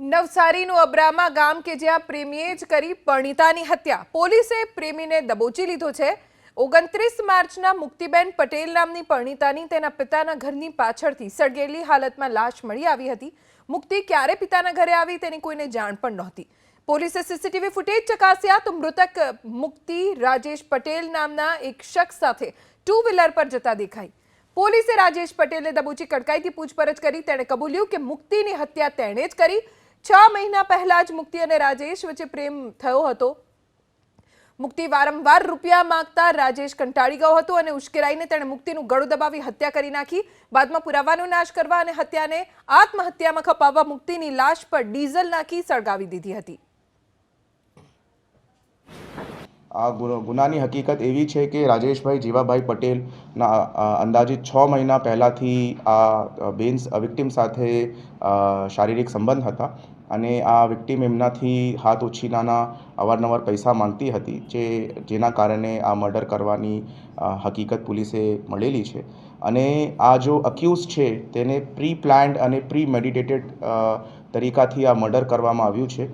નવસારીનું અબ્રામા ગામ કે જ્યાં પ્રેમીએ જ કરી પરણિતાની હત્યા. પોલીસે પ્રેમીને દબોચી લીધો છે. ઓગણત્રીસ માર્ચના મુક્તિબેન પટેલ નામની પરણિતાની તેના પિતાના ઘરની પાછળથી સળગેલી હાલતમાં લાશ મળી આવી હતી. મુક્તિ ક્યારે પિતાના ઘરે આવી તેની કોઈને જાણ પણ નહોતી. પોલીસે સીસીટીવી ફૂટેજ ચકાસ્યા તો મૃતક મુક્તિ રાજેશ પટેલ નામના એક શખ્સ સાથે ટુ વ્હીલર પર જતા દેખાઈ. પોલીસે રાજેશ પટેલને દબોચી કડકાઈથી પૂછપરછ કરી. તેણે કબૂલ્યું કે મુક્તિની હત્યા તેણે જ કરી. છ મહિના પહેલા જ મુક્તિ અને રાજેશ વચ્ચે પ્રેમ થયો હતો. મુક્તિ વારંવાર રૂપિયા માંગતા રાજેશ કંટાળી ગયો હતો અને ઉશ્કેરાઈને તેણે મુક્તિનું ગળું દબાવી હત્યા કરી નાખી. બાદમાં પુરાવાનો નાશ કરવા અને હત્યાને આત્મહત્યામાં ખપાવવા મુક્તિની લાશ પર ડીઝલ નાખી સળગાવી દીધી હતી. આ ગુનો- ગુનાની હકીકત એવી છે કે રાજેશભાઈ જીવાભાઈ પટેલના અંદાજિત છ મહિના પહેલાંથી આ બેન્સ વિક્ટિમ સાથે શારીરિક સંબંધ હતા અને આ વિક્ટિમ એમનાથી હાથ ઉછીનાના અવારનવાર પૈસા માંગતી હતી જે, જેના કારણે આ મર્ડર કરવાની હકીકત પોલીસે મળેલી છે. અને આ જો અક્યુઝ છે તેને પ્રી પ્લાન્ડ અને પ્રી મેડિટેટેડ તરીકાથી આ મર્ડર કરવામાં આવ્યું છે.